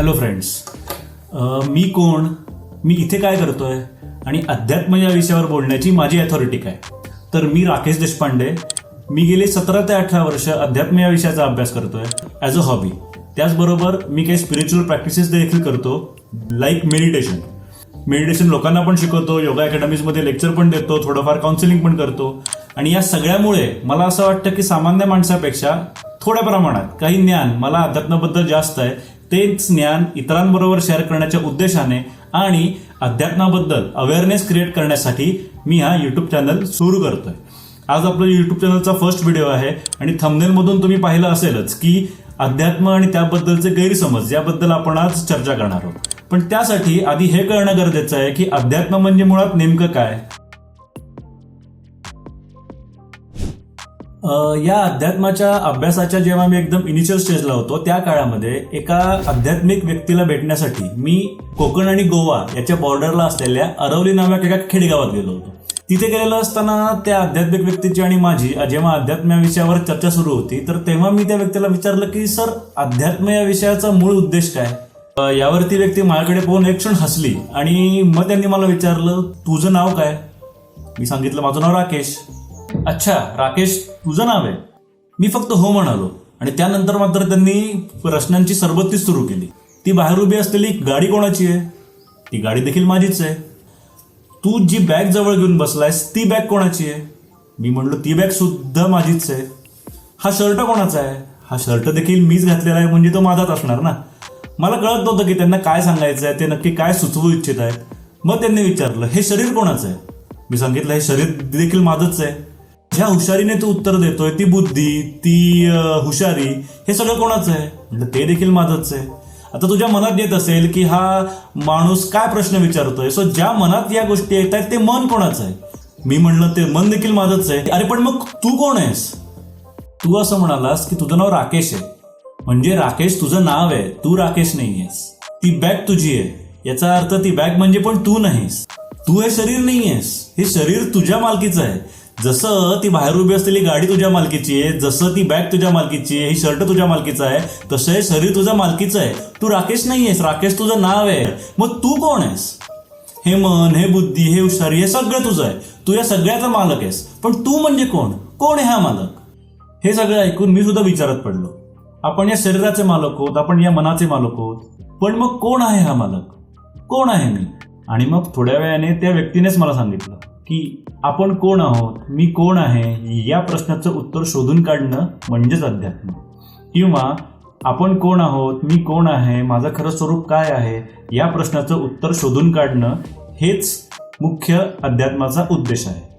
Hello friends मी कोण? मी इथे काय करतोय? आणि अध्यात्म या विषयावर बोलण्याची माझी अथॉरिटी काय? तर मी राकेश देशपांडे. मी गेले सतरा ते अठरा वर्ष अध्यात्म या विषयाचा अभ्यास करतोय ॲज अ हॉबी त्याचबरोबर मी काही स्पिरिच्युअल प्रॅक्टिसेस देखील करतो लाईक मेडिटेशन मेडिटेशन लोकांना पण शिकवतो योगा अकॅडमीजमध्ये लेक्चर पण देतो थोडंफार काउन्सिलिंग पण करतो. आणि या सगळ्यामुळे मला असं वाटतं की सामान्य माणसापेक्षा थोड्या प्रमाणात काही ज्ञान मला अध्यात्माबद्दल जास्त आहे तेच ज्ञान इतरांबरोबर शेअर करण्याच्या उद्देशाने आणि अध्यात्माबद्दल अवेअरनेस क्रिएट करण्यासाठी मी हा युट्यूब चॅनल सुरू करतोय. आज आपलं युट्यूब चॅनलचा फर्स्ट व्हिडिओ आहे आणि थंबनेलमधून तुम्ही पाहिलं असेलच की अध्यात्म आणि त्याबद्दलचे गैरसमज याबद्दल आपण आज चर्चा करणार आहोत. पण त्यासाठी आधी हे कळणं गरजेचं आहे की अध्यात्म म्हणजे मुळात नेमकं काय? या अध्यात्माच्या अभ्यासाच्या जेव्हा मी एकदम इनिशियल स्टेजला होतो त्या काळामध्ये एका आध्यात्मिक व्यक्तीला भेटण्यासाठी मी कोकण आणि गोवा याच्या बॉर्डरला असलेल्या अरवली नावाच्या एका खेडेगावात गेलो होतो. तिथे गेलेलो असताना त्या आध्यात्मिक व्यक्तीची आणि माझी जेव्हा अध्यात्म या विषयावर चर्चा सुरू होती तर तेव्हा मी त्या व्यक्तीला विचारलं की सर अध्यात्म या विषयाचा मूळ उद्देश काय? यावर यावरती व्यक्ती माझ्याकडे पाहून एक क्षण हसली आणि मग त्यांनी मला विचारलं तुझं नाव काय? मी सांगितलं माझं नाव राकेश. अच्छा राकेश तुझं नाव आहे. मी फक्त हो म्हणालो. आणि त्यानंतर मात्र त्यांनी प्रश्नांची सरबत्ती सुरू केली. ती बाहेर उभी असलेली गाडी कोणाची आहे? ती गाडी देखील माझीच आहे. तू जी बॅग जवळ घेऊन बसलायस ती बॅग कोणाची आहे? मी म्हणलो ती बॅग सुद्धा माझीच आहे. हा शर्ट कोणाचा आहे? हा शर्ट देखील मीच घातलेला आहे म्हणजे तो माझाच असणार ना? मला कळत नव्हतं की त्यांना काय सांगायचं आहे ते नक्की काय सुचवू इच्छित आहेत मग त्यांनी विचारलं हे शरीर कोणाचं आहे? मी सांगितलं हे शरीर देखील माझंच आहे. ज्या हुशारीने तू उत्तर देतोय ती बुद्धी ती हुशारी हे सगळं कोणाचं आहे? म्हटलं ते देखील माझंच आहे. आता तुझ्या मनात येत असेल की हा माणूस काय प्रश्न विचारतोय? सो ज्या मनात या गोष्टी येत आहेत ते मन कोणाचं आहे? मी म्हणलं ते मन देखील माझंच आहे. अरे पण मग तू कोण आहेस? तू असं म्हणालास की तुझं नाव राकेश आहे. म्हणजे राकेश तुझं नाव आहे. तू राकेश नाहीयेस. ती बॅग तुझी आहे. याचा अर्थ ती बॅग म्हणजे पण तू नाहीस. तू हे शरीर नाहीयेस. हे शरीर तुझ्या मालकीचं आहे. जसं ती बाहेर उभी असलेली गाडी तुझ्या मालकीची आहे जसं ती बॅग तुझ्या मालकीची आहे ही शर्ट तुझ्या मालकीचा आहे तसं हे शरीर तुझ्या मालकीचं आहे. तू राकेश नाहीयेस राकेश तुझं नाव आहे. मग तू कोण आहेस? हे मन हे बुद्धी हे हुशारी हे सगळं तुझं आहे. तू या सगळ्याचा मालक आहेस. पण तू म्हणजे कोण? कोण आहे हा मालक? हे सगळं ऐकून मी सुद्धा विचारत पडलो. आपण या शरीराचे मालक आहोत आपण या मनाचे मालक आहोत. पण मग कोण आहे हा मालक? कोण आहे मी? आणि मग थोड्या वेळाने त्या व्यक्तीनेच मला सांगितलं की आपण कोण आहोत? मी कोण आहे? या प्रश्नाचं उत्तर शोधून काढणं म्हणजेच अध्यात्म. किंवा आपण कोण आहोत? मी कोण आहे? माझं खरं स्वरूप काय आहे? या प्रश्नाचं उत्तर शोधून काढणं हेच मुख्य अध्यात्माचा उद्देश आहे.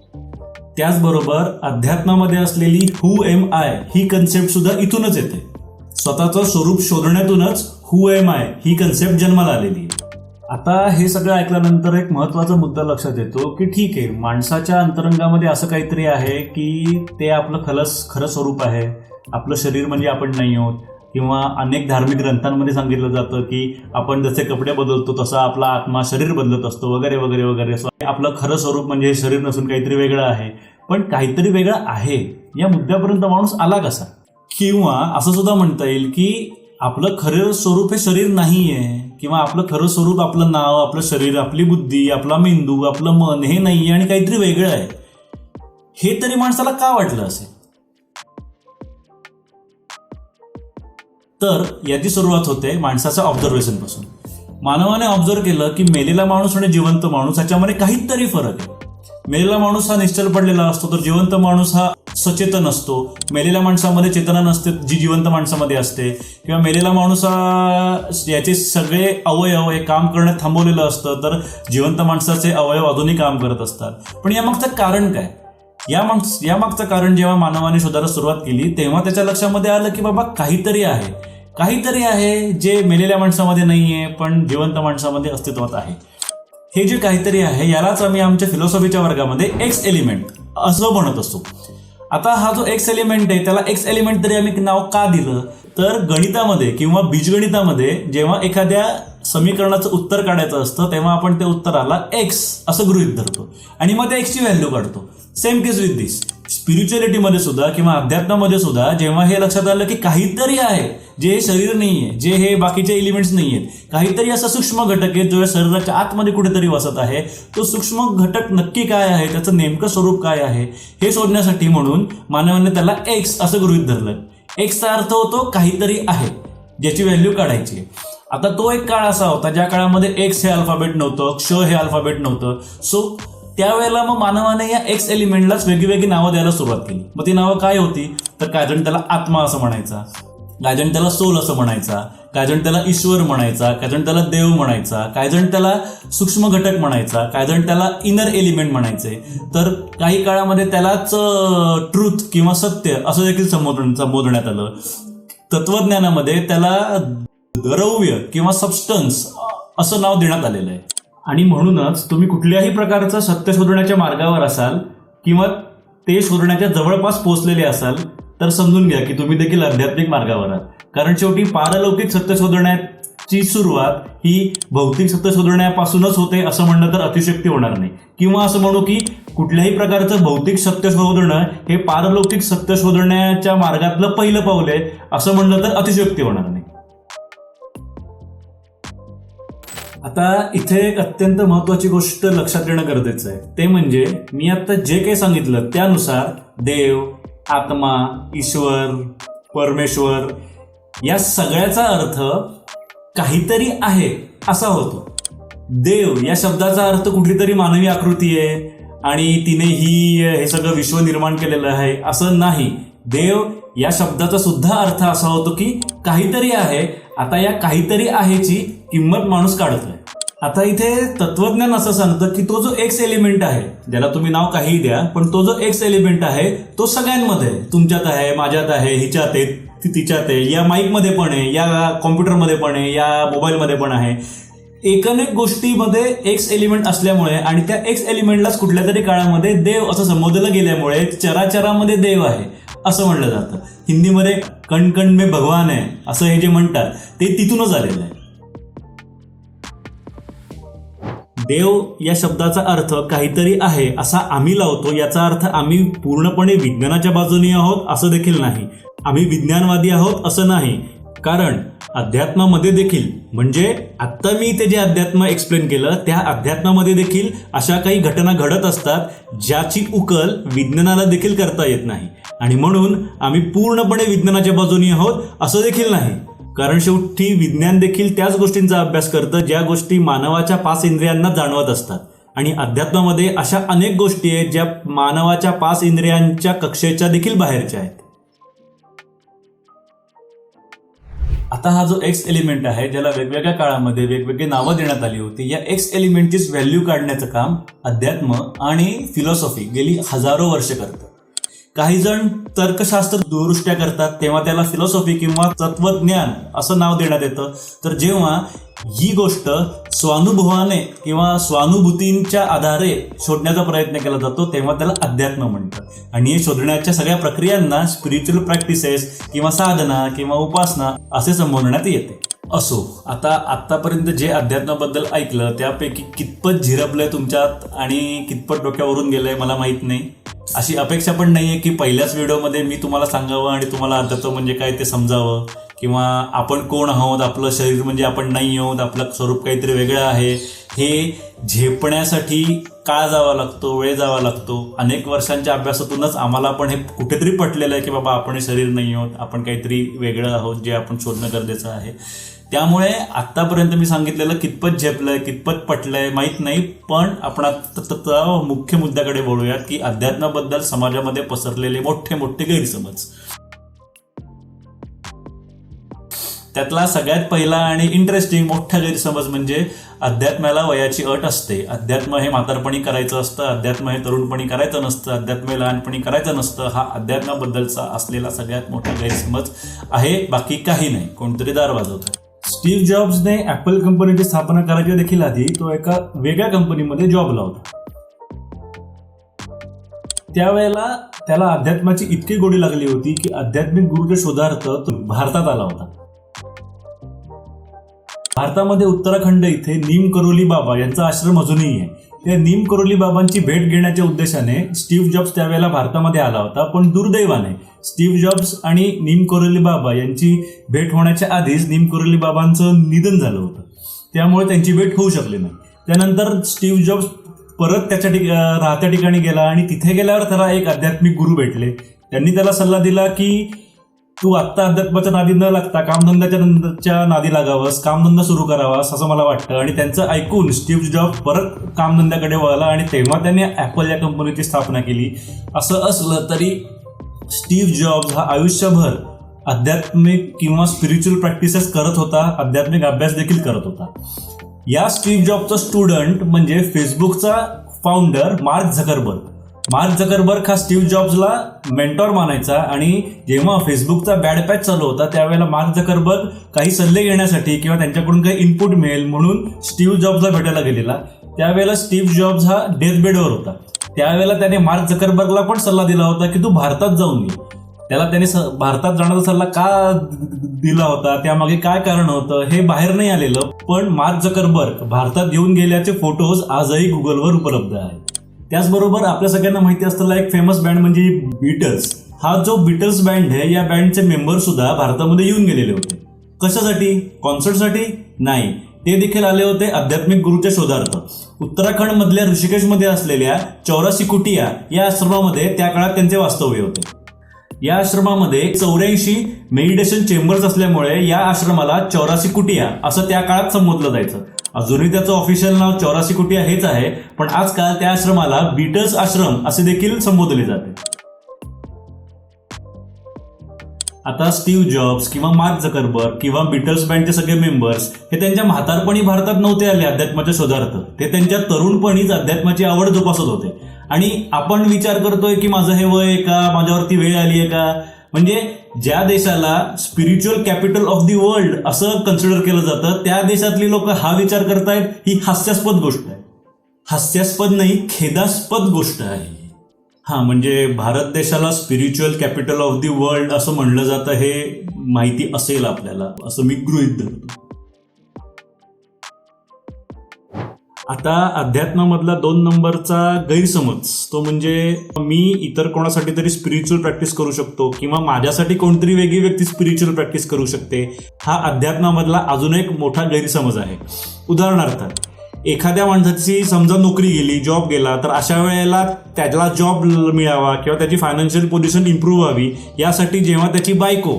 त्याचबरोबर अध्यात्मामध्ये असलेली हु एम आय ही कन्सेप्ट सुद्धा इथूनच येते. स्वतःचं स्वरूप शोधण्यातूनच हु एम आय ही कन्सेप्ट जन्माला आलेली आहे. आता हे सगळं ऐकल्यानंतर एक महत्त्वाचा मुद्दा लक्षात येतो की ठीक आहे माणसाच्या अंतरंगामध्ये असं काहीतरी आहे की ते आपलं खलस खरं स्वरूप आहे. आपलं शरीर म्हणजे आपण नाही आहोत. किंवा अनेक धार्मिक ग्रंथांमध्ये सांगितलं जातं की आपण जसे कपडे बदलतो तसा आपला आत्मा शरीर बदलत असतो वगैरे वगैरे वगैरे. असं आपलं खरं स्वरूप म्हणजे शरीर नसून काहीतरी वेगळं आहे. पण काहीतरी वेगळं आहे. या मुद्द्यापर्यंत माणूस आला कसा? किंवा असं सुद्धा म्हणता येईल की आपलं खरं स्वरूप हे शरीर नाहीये किंवा आपलं खरं स्वरूप आपलं नाव आपलं शरीर आपली बुद्धी आपला मेंदू आपलं मन हे नाही आहे आणि काहीतरी वेगळं आहे. हे तरी माणसाला का वाटलं असेल? तर याची सुरुवात होते माणसाच्या ऑब्झर्वेशनपासून. मानवाने ऑब्झर्व केलं की मेलेला माणूस आणि जिवंत माणूस याच्यामध्ये काहीतरी फरक आहे. मेलेला माणूस हा निश्चल पडलेला असतो तर जिवंत माणूस हा सचेतन असतो. मेलेल्या माणसामध्ये चेतना नसते जी जिवंत माणसामध्ये असते. किंवा मेलेला माणूस हा याचे सगळे अवयव हे काम करणं थांबवलेलं असतं तर जिवंत माणसाचे अवयव अजूनही काम करत असतात. पण यामागचं कारण काय? या माग यामागचं कारण जेव्हा मानवाने शोधायला सुरुवात केली तेव्हा त्याच्या लक्षामध्ये आलं की बाबा काहीतरी आहे. काहीतरी आहे जे मेलेल्या माणसामध्ये नाहीये पण जिवंत माणसामध्ये अस्तित्वात आहे. हे जे काहीतरी आहे यालाच आम्ही आमच्या फिलॉसॉफीच्या वर्गामध्ये एक्स एलिमेंट असं म्हणत असतो. आता हा जो एक्स एलिमेंट आहे त्याला एक्स एलिमेंट तरी आम्ही नाव का दिलं? तर गणितामध्ये किंवा बीजगणितामध्ये जेव्हा एखाद्या समीकरणाचं उत्तर काढायचं असतं तेव्हा आपण त्या उत्तराला एक्स असं गृहित धरतो. आणि मग त्या एक्सची व्हॅल्यू काढतो. सेम केस विथ दिस स्पिरिच्युअलिटीमध्ये सुद्धा किंवा अध्यात्मामध्ये सुद्धा जेव्हा हे लक्षात आलं की काहीतरी आहे जे हे शरीर नाही आहे जे हे बाकीचे एलिमेंट्स नाही आहेत काहीतरी असा सूक्ष्म घटक आहे जो या शरीराच्या आतमध्ये कुठेतरी वसत आहे तो सूक्ष्म घटक नक्की काय आहे त्याचं नेमकं स्वरूप काय आहे हे शोधण्यासाठी म्हणून मानवाने त्याला एक्स असं गृहित धरलं. एक्सचा अर्थ होतो काहीतरी आहे ज्याची व्हॅल्यू काढायची आहे. आता तो एक काळ असा होता ज्या काळामध्ये एक्स हे अल्फाबेट नव्हतं क्ष हे अल्फाबेट नव्हतं. सो त्यावेळेला मग मानवाने या एक्स एलिमेंटलाच वेगळी नावं द्यायला सुरुवात केली. मग ती नावं काय होती? तर काय जण त्याला आत्मा असं म्हणायचा. कायजण त्याला सोल असं म्हणायचा. कायजण त्याला ईश्वर म्हणायचा. कायजण त्याला देव म्हणायचा. कायजण त्याला सूक्ष्म घटक म्हणायचा. कायजण त्याला इनर एलिमेंट म्हणायचे. तर काही काळामध्ये त्यालाच ट्रूथ किंवा सत्य असं देखील संबोधन संबोधण्यात आलं. तत्वज्ञानामध्ये त्याला द्रव्य किंवा सबस्टन्स असं नाव देण्यात आलेलं आहे. आणि म्हणूनच तुम्ही कुठल्याही प्रकारचं सत्य शोधण्याच्या मार्गावर असाल किंवा ते शोधण्याच्या जवळपास पोहोचलेले असाल तर समजून घ्या की तुम्ही देखील आध्यात्मिक मार्गावर आहात. कारण शेवटी पारलौकिक सत्य शोधण्याची सुरुवात ही भौतिक सत्य शोधण्यापासूनच होते असं म्हणणं तर अतिशक्ती होणार नाही. किंवा असं म्हणू की कुठल्याही प्रकारचं भौतिक सत्य शोधणं हे पारलौकिक सत्य शोधण्याच्या मार्गातलं पहिलं पाऊल आहे असं म्हणलं तर अतिशयोक्ती होणार नाही. आता इथे एक अत्यंत महत्वाची गोष्ट लक्षात येणं गरजेचं आहे. ते म्हणजे मी आता जे काही सांगितलं त्यानुसार देव आत्मा ईश्वर परमेश्वर या सगळ्याचा अर्थ काहीतरी आहे असा होतो. देव या शब्दाचा अर्थ कुठली तरी मानवी आकृती आहे आणि तिने ही हे सगळं विश्व निर्माण केलेलं आहे असं नाही. देव या शब्दाचा सुद्धा अर्थ असा होतो की काहीतरी आहे. आता या काहीतरी आहेची किंमत माणूस काढतोय. आता इथे तत्वज्ञान असं सांगतं की तो जो एक्स एलिमेंट आहे ज्याला तुम्ही नाव काहीही द्या पण तो जो एक्स एलिमेंट आहे तो सगळ्यांमध्ये आहे. तुमच्यात आहे माझ्यात आहे हिच्यात आहे ती तिच्यात आहे या माईकमध्ये पण आहे या कॉम्प्युटरमध्ये पण आहे या मोबाईलमध्ये पण आहे. एकनेक गोष्टीमध्ये एक्स एलिमेंट असल्यामुळे आणि त्या एक्स एलिमेंटलाच कुठल्या तरी काळामध्ये देव असं संबोधलं गेल्यामुळे चराचरामध्ये देव आहे असं म्हणलं जातं. हिंदीमध्ये कणकण मे भगवान आहे असं हे जे म्हणतात ते तिथूनच आलेलं आहे. देव या शब्दाचा अर्थ काहीतरी आहे असा आम्ही लावतो याचा अर्थ आम्ही पूर्णपणे विज्ञानाच्या बाजूने आहोत असं देखील नाही. आम्ही विज्ञानवादी आहोत असं नाही. कारण अध्यात्मामध्ये देखील म्हणजे आत्ता मी ते जे अध्यात्म एक्सप्लेन केलं त्या अध्यात्मामध्ये देखील अशा काही घटना घडत असतात ज्याची उकल विज्ञानाला देखील करता येत नाही. आणि म्हणून आम्ही पूर्णपणे विज्ञानाच्या बाजूने आहोत असं देखील नाही. कारण शेवटी विज्ञान देखील त्याच गोष्टींचा अभ्यास करतं ज्या गोष्टी मानवाच्या पाच इंद्रियांना जाणवत असतात. आणि अध्यात्मामध्ये अशा अनेक गोष्टी आहेत ज्या मानवाच्या पाच इंद्रियांच्या कक्षेच्या देखील बाहेरच्या आहेत. आता हा जो एक्स एलिमेंट आहे ज्याला वेगवेगळ्या काळामध्ये वेगवेगळी नावं देण्यात आली होती या एक्स एलिमेंटचीच व्हॅल्यू काढण्याचं काम अध्यात्म आणि फिलॉसॉफी गेली हजारो वर्ष करतं. काही जण तर्कशास्त्र दुरुष्ट्या करतात तेव्हा त्याला फिलॉसॉफी किंवा तत्वज्ञान असं नाव देण्यात येतं. तर जेव्हा ही गोष्ट स्वानुभवाने किंवा स्वानुभूतींच्या आधारे शोधण्याचा प्रयत्न केला जातो तेव्हा त्याला अध्यात्म म्हणतात. आणि हे शोधण्याच्या सगळ्या प्रक्रियांना स्पिरिच्युअल प्रॅक्टिसेस किंवा साधना किंवा उपासना असे संबोधण्यात येते. असो. आता आतापर्यंत जे अध्यात्माबद्दल ऐकलं त्यापैकी कितपत झिरपलंय तुमच्यात आणि कितपत डोक्यावरून गेलंय मला माहीत नाही. अशी अपेक्षा पण नाहीये की पहिल्याच व्हिडिओमध्ये मी तुम्हाला सांगावं आणि तुम्हाला अध्यात्म म्हणजे काय ते समजावं. किंवा आपण कोण आहोत आपलं शरीर म्हणजे आपण नाही आहोत आपलं स्वरूप काहीतरी वेगळं आहे. हे झेपण्यासाठी काळ जावा लागतो वेळ जावा लागतो? अनेक वर्षांच्या अभ्यासातूनच आम्हाला पण हे कुठेतरी पटलेलं आहे की बाबा आपण हे शरीर नाही आहोत आपण काहीतरी वेगळं आहोत जे आपण शोधणं गरजेचं आहे. त्यामुळे आतापर्यंत मी सांगितलेलं कितपत झेपलंय कितपत पटलंय माहीत नाही पण आपण आता मुख्य मुद्द्याकडे बोलूयात की अध्यात्माबद्दल समाजामध्ये पसरलेले मोठे मोठे गैरसमज. त्यातला सगळ्यात पहिला आणि इंटरेस्टिंग मोठा गैरसमज म्हणजे अध्यात्माला वयाची अट असते. अध्यात्म हे म्हातारपणी करायचं असतं अध्यात्म हे तरुणपणी करायचं नसतं अध्यात्म हे लहानपणी करायचं नसतं हा अध्यात्माबद्दलचा असलेला सगळ्यात मोठा गैरसमज आहे. बाकी काही नाही. कोणतरी दार वाजवतं स्टीव्ह जॉब्सने ऍपल कंपनीची स्थापना करायच्या देखील आधी तो एका वेगळ्या कंपनीमध्ये जॉब लावला त्यावेळेला त्याला अध्यात्माची इतकी गोडी लागली होती की आध्यात्मिक गुरुच्या शोधार्थ तो भारतात आला होता. भारतामध्ये उत्तराखंड इथे नीम करोली बाबा यांचा आश्रम अजूनही आहे. त्या नीम करोली बाबांची भेट घेण्याच्या उद्देशाने स्टीव्ह जॉब्स त्यावेळेला भारतामध्ये आला होता पण दुर्दैवाने स्टीव्ह जॉब्स आणि नीम करोली बाबा यांची भेट होण्याच्या आधीच नीम करोली बाबांचं निधन झालं होतं. त्यामुळे त्यांची भेट होऊ शकली नाही. त्यानंतर स्टीव्ह जॉब्स परत त्याच्या ठिक राहत्या ठिकाणी गेला आणि तिथे गेल्यावर त्याला एक आध्यात्मिक गुरु भेटले. त्यांनी त्याला सल्ला दिला की तू आत्ता अध्यात्माच्या नादी न लागता कामधंद्याच्या नंतरच्या नादी लागावंस कामधंदा सुरू करावास असं मला वाटतं. आणि त्यांचं ऐकून स्टीव्ह जॉब परत कामधंद्याकडे वळला आणि तेव्हा त्यांनी ॲपल या कंपनीची स्थापना केली. असं असलं तरी स्टीव्ह जॉब्स हा आयुष्यभर आध्यात्मिक किंवा स्पिरिच्युअल प्रॅक्टिसेस करत होता आध्यात्मिक अभ्यास देखील करत होता. या स्टीव्ह जॉबचा स्टुडंट म्हणजे फेसबुकचा founder Mark Zuckerberg. Mark Zuckerberg हा स्टीव्ह जॉब्सला मेंटॉर मानायचा आणि जेव्हा फेसबुकचा बॅड पॅच चालू होता त्यावेळेला मार्क झकरबर्ग काही सल्ले घेण्यासाठी किंवा त्यांच्याकडून काही इनपुट मिळेल म्हणून स्टीव्ह जॉब्सला भेटायला गेलेला. त्यावेळेला स्टीव्ह जॉब्स हा डेथ बेडवर होता. त्यावेळेला त्याने मार्क झकरबर्गला पण सल्ला दिला होता की तू भारतात जाऊन ये. त्याला त्याने भारतात जाण्याचा सल्ला का दिला होता? त्यामागे काय कारण होतं? हे बाहेर नाही आलेलं पण मार्क झकरबर्ग भारतात येऊन गेल्याचे फोटोज आजही गुगलवर उपलब्ध आहेत. त्याचबरोबर आपल्या सगळ्यांना माहिती असलेला एक फेमस बँड म्हणजे बीटल्स हा जो बीटल्स बँड आहे या बँडचे मेंबर सुद्धा भारतामध्ये येऊन गेलेले होते. कशासाठी? कॉन्सर्टसाठी नाही. ते देखील आले होते आध्यात्मिक गुरुच्या शोधार्थ. उत्तराखंड मधल्या ऋषिकेशमध्ये असलेल्या चौरासी कुटिया या आश्रमामध्ये त्या काळात त्यांचे वास्तव्य होते. या आश्रमामध्ये चौऱ्याऐंशी मेडिटेशन चेंबर्स असल्यामुळे या आश्रमाला चौरासी कुटिया असं त्या काळात संबोधलं जायचं. अजूनही त्याचं ऑफिशियल नाव चौरासी कुटिया हेच आहे पण आजकाल त्या आश्रमाला बीटर्स आश्रम असे देखील संबोधले जाते. आता स्टीव्ह जॉब्स किंवा मार्क झकरबर्ग किंवा बिटल्स बँडचे सगळे मेंबर्स हे त्यांच्या म्हातारपणी भारतात नव्हते आले अध्यात्माच्या शोधार्थ ते त्यांच्या तरुणपणीच अध्यात्माची आवड जोपासत होते. आणि आपण विचार करतोय की माझं हे वय आहे का? माझ्यावरती वेळ आली आहे का? म्हणजे ज्या देशाला spiritual capital of the world असं कन्सिडर केलं जातं त्या देशातली लोक हा विचार करतायत ही हास्यास्पद गोष्ट आहे. हास्यास्पद नाही खेदास्पद गोष्ट आहे. हा म्हणजे भारत देशाला spiritual capital of the world असं म्हणलं जातं हे माहिती असेल आपल्याला असं मी गृहित धरतो. आता अध्यात्मामधला दोन नंबरचा गैरसमज तो म्हणजे मी इतर कोणासाठी तरी स्पिरिच्युअल प्रॅक्टिस करू शकतो किंवा माझ्यासाठी कोणतरी वेगळी व्यक्ती स्पिरिच्युअल प्रॅक्टिस करू शकते हा अध्यात्मामधला अजून एक मोठा गैरसमज आहे. उदाहरणार्थ एखाद्या माणसाची समजा नोकरी गेली जॉब गेला तर अशा वेळेला त्याला जॉब मिळावा किंवा त्याची फायनान्शियल पोझिशन इम्प्रूव्ह व्हावी यासाठी जेव्हा त्याची बायको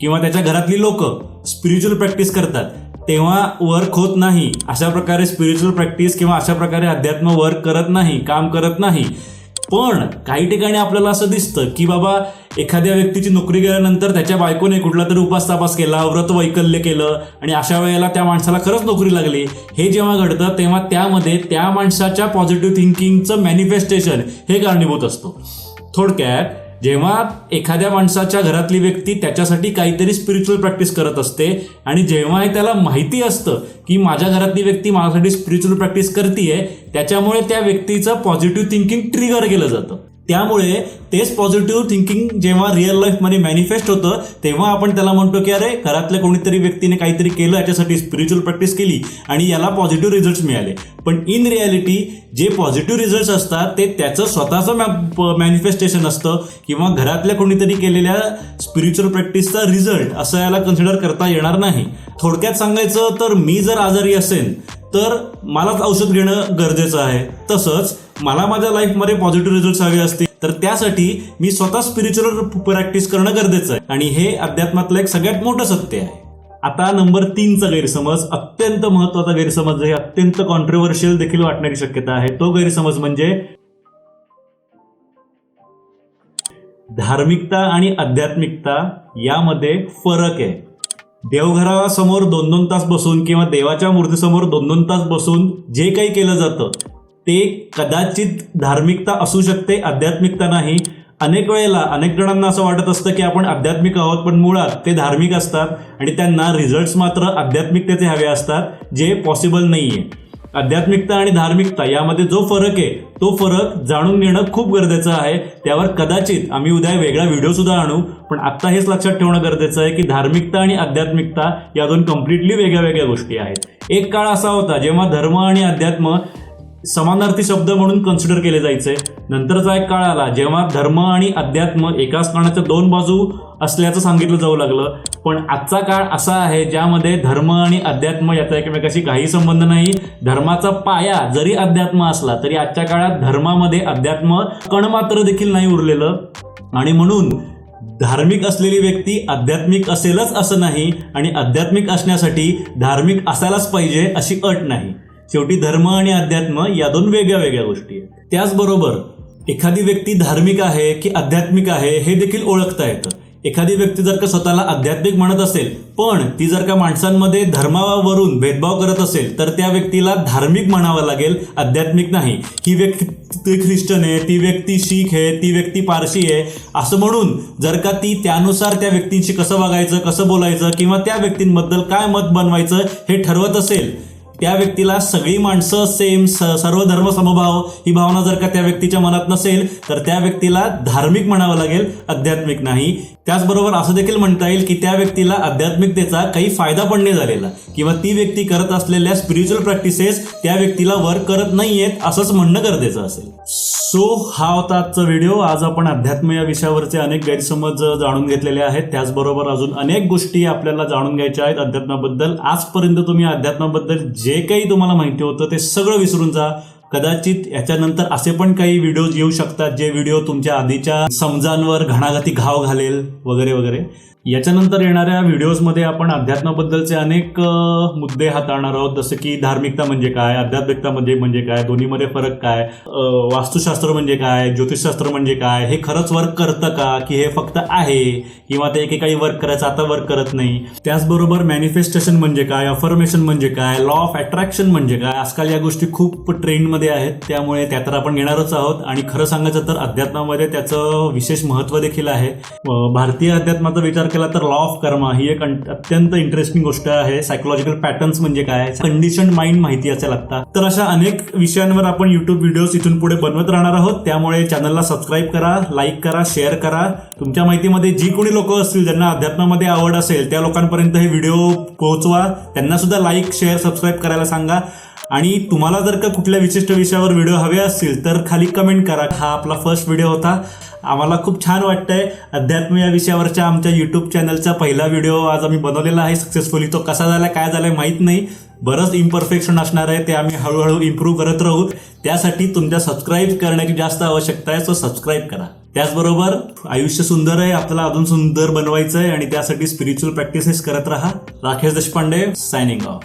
किंवा त्याच्या घरातली लोक स्पिरिच्युअल प्रॅक्टिस करतात तेव्हा वर्क होत नाही. अशा प्रकारे स्पिरिच्युअल प्रॅक्टिस किंवा अशा प्रकारे अध्यात्म वर्क करत नाही काम करत नाही. पण काही ठिकाणी आपल्याला असं दिसतं की बाबा एखाद्या व्यक्तीची नोकरी गेल्यानंतर त्याच्या बायकोने कुठला तरी उपास तापास केला व्रत वैकल्य केलं आणि अशा वेळेला त्या माणसाला खरंच नोकरी लागली. हे जेव्हा घडतं तेव्हा त्यामध्ये त्या माणसाच्या पॉझिटिव्ह थिंकिंगचं मॅनिफेस्टेशन हे कारणीभूत असतो. थोडक्यात जेव्हा एखाद्या माणसाच्या घरातली व्यक्ती त्याच्यासाठी काहीतरी स्पिरिच्युअल प्रॅक्टिस करत असते आणि जेव्हा हे त्याला माहिती असतं की माझ्या घरातली व्यक्ती माझ्यासाठी स्पिरिच्युअल प्रॅक्टिस करते त्याच्यामुळे त्या व्यक्तीचं पॉझिटिव्ह थिंकिंग ट्रिगर केलं जातं. त्यामुळे तेच पॉझिटिव्ह थिंकिंग जेव्हा रिअल लाईफमध्ये मॅनिफेस्ट होतं तेव्हा आपण त्याला म्हणतो की अरे घरातल्या कोणीतरी व्यक्तीने काहीतरी केलं याच्यासाठी स्पिरिच्युअल प्रॅक्टिस केली आणि याला पॉझिटिव्ह रिझल्ट मिळाले. पण इन रियालिटी जे पॉझिटिव्ह रिझल्ट असतात ते त्याचं स्वतःचं मॅनिफेस्टेशन असतं किंवा घरातल्या कोणीतरी केलेल्या स्पिरिच्युअल प्रॅक्टिसचा रिझल्ट असं याला कन्सिडर करता येणार नाही. थोडक्यात सांगायचं तर मी जर आजारी असेल तर मलाच औषध घेणं गरजेचं आहे. तसंच मला माझ्या लाईफमध्ये पॉझिटिव्ह रिझल्ट हवे असतील तर त्यासाठी मी स्वतः स्पिरिच्युअल प्रॅक्टिस करणं गरजेचं आहे. आणि हे अध्यात्मातलं एक सगळ्यात मोठं सत्य आहे. आता नंबर तीनचा गैरसमज अत्यंत महत्त्वाचा गैरसमज आहे अत्यंत कॉन्ट्रोवर्शियल देखील वाटण्याची शक्यता आहे. तो गैरसमज म्हणजे धार्मिकता आणि आध्यात्मिकता यामध्ये फरक आहे. देवघरासमोर दोन दोन तास बसून किंवा देवाच्या मूर्तीसमोर दोन दोन तास बसून जे काही केलं जातं ते कदाचित धार्मिकता असू शकते आध्यात्मिकता नाही. अनेक वेळेला अनेक जणांना असं वाटत असतं की आपण आध्यात्मिक आहोत पण मुळात ते धार्मिक असतात आणि त्यांना रिझल्ट्स मात्र आध्यात्मिकतेचे हवे असतात जे पॉसिबल नाही आहे आध्यात्मिकता आणि धार्मिकता यामध्ये जो फरक आहे तो फरक जाणून घेणं खूप गरजेचं आहे. त्यावर कदाचित आम्ही उद्या वेगळा व्हिडिओ सुद्धा आणू पण आत्ता हेच लक्षात ठेवणं गरजेचं आहे की धार्मिकता आणि आध्यात्मिकता या दोन कम्प्लिटली वेगळ्या वेगळ्या गोष्टी आहेत. एक काळ असा होता जेव्हा धर्म आणि अध्यात्म समानार्थी शब्द म्हणून कन्सिडर केले जायचे. नंतरचा एक काळ आला जेव्हा धर्म आणि अध्यात्म एकाच नाण्याच्या दोन बाजू असल्याचं सांगितलं जाऊ लागलं. पण आजचा काळ असा आहे ज्यामध्ये धर्म आणि अध्यात्म याचा एकमेकाशी काही संबंध नाही. धर्माचा पाया जरी अध्यात्म असला तरी आजच्या काळात धर्मामध्ये अध्यात्म कण मात्र देखील नाही उरलेलं. आणि म्हणून धार्मिक असलेली व्यक्ती आध्यात्मिक असेलच असं नाही आणि आध्यात्मिक असण्यासाठी धार्मिक असायलाच पाहिजे अशी अट नाही. शेवटी धर्म आणि अध्यात्म या दोन वेगळ्या वेगळ्या गोष्टी आहेत. त्याचबरोबर एखादी व्यक्ती धार्मिक आहे की आध्यात्मिक आहे हे देखील ओळखता येतं. एखादी व्यक्ती जर का स्वतःला आध्यात्मिक म्हणत असेल पण ती जर का माणसांमध्ये धर्मावरून भेदभाव करत असेल तर त्या व्यक्तीला धार्मिक म्हणावं लागेल आध्यात्मिक नाही. ही व्यक्ती ती ख्रिश्चन आहे ती व्यक्ती शीख आहे ती व्यक्ती पारशी आहे असं म्हणून जर का ती त्यानुसार त्या व्यक्तींशी कसं वागायचं कसं बोलायचं किंवा त्या व्यक्तींबद्दल काय मत बनवायचं हे ठरवत असेल त्या व्यक्तीला सगळी माणसं सेम सर्व धर्म समभाव ही भावना जर का त्या व्यक्तीच्या मनात नसेल तर त्या व्यक्तीला धार्मिक म्हणावं लागेल आध्यात्मिक नाही. त्याचबरोबर असं देखील म्हणता येईल की त्या व्यक्तीला आध्यात्मिकतेचा काही फायदा पण नाही झालेला. किंवा ती व्यक्ती करत असलेल्या स्पिरिच्युअल प्रॅक्टिसेस त्या व्यक्तीला वर्क करत नाहीयेत असंच म्हणणं गरजेचं असेल. सो हा होता आजचा व्हिडिओ आज आपण अध्यात्म या विषयावरचे अनेक गैरसमज जाणून घेतलेले आहेत. त्याचबरोबर अजून अनेक गोष्टी आपल्याला जाणून घ्यायच्या आहेत अध्यात्माबद्दल. आजपर्यंत तुम्ही अध्यात्माबद्दल जे काही तुम्हाला माहिती होतं ते सगळं विसरून जा. कदाचित याच्यानंतर असे पण काही व्हिडिओज येऊ शकतात जे व्हिडिओ तुमच्या आधीच्या समजांवर घणाघाती घाव घालेल वगैरे वगैरे. याच्यानंतर येणाऱ्या व्हिडिओजमध्ये आपण अध्यात्माबद्दलचे अनेक मुद्दे हाताळणार आहोत. जसं की धार्मिकता म्हणजे काय आध्यात्मिकता म्हणजे म्हणजे काय दोन्हीमध्ये फरक काय वास्तुशास्त्र म्हणजे काय ज्योतिषशास्त्र म्हणजे काय हे खरंच वर्क करतं का की हे फक्त आहे किंवा ते एकेकाळी वर्क करायचं आता वर्क करत नाही. त्याचबरोबर मॅनिफेस्टेशन म्हणजे काय अफर्मेशन म्हणजे काय लॉ ऑफ अट्रॅक्शन म्हणजे काय आजकाल या गोष्टी खूप ट्रेंडमध्ये आहेत. त्यामुळे त्या तर आपण घेणारच आहोत. आणि खरं सांगायचं तर अध्यात्मामध्ये त्याचं विशेष महत्त्व देखील आहे. भारतीय अध्यात्माचा विचार केला तर लॉ ऑफ कर्मा ही एक अत्यंत इंटरेस्टिंग गोष्ट आहे. सायकोलॉजिकल पॅटर्न्स म्हणजे काय? कंडिशन माइंड माहिती असे लागतात तर अशा अनेक विषयांवर आपण युट्यूब व्हिडिओज इथून पुढे बनवत राहणार आहोत. त्यामुळे चॅनलला सबस्क्राईब करा लाईक करा शेअर करा. तुमच्या माहितीमध्ये जी कोणी लोक असतील ज्यांना अध्यात्मामध्ये आवड असेल त्या लोकांपर्यंत हे व्हिडिओ पोहोचवा. त्यांना सुद्धा लाईक शेअर सबस्क्राईब करायला सांगा. आणि तुम्हाला जर का कुठल्या विशिष्ट विषयावर व्हिडिओ हवे असतील तर खाली कमेंट करा. हा आपला फर्स्ट व्हिडिओ होता. आम्हाला खूप छान वाटतंय. अध्यात्म या विषयावरच्या आमच्या यूट्यूब चॅनलचा पहिला व्हिडिओ आज आम्ही बनवलेला आहे सक्सेसफुली तो कसा झाला काय झालाय माहीत नाही. बरंच इम्परफेक्शन असणार आहे ते आम्ही हळूहळू इम्प्रूव्ह करत राहू. त्यासाठी तुमच्या सबस्क्राईब करण्याची जास्त आवश्यकता आहे सो सबस्क्राईब करा. त्याचबरोबर आयुष्य सुंदर आहे आपल्याला अजून सुंदर बनवायचं आहे आणि त्यासाठी स्पिरिच्युअल प्रॅक्टिसेस करत राहा. Rakesh Deshpande signing off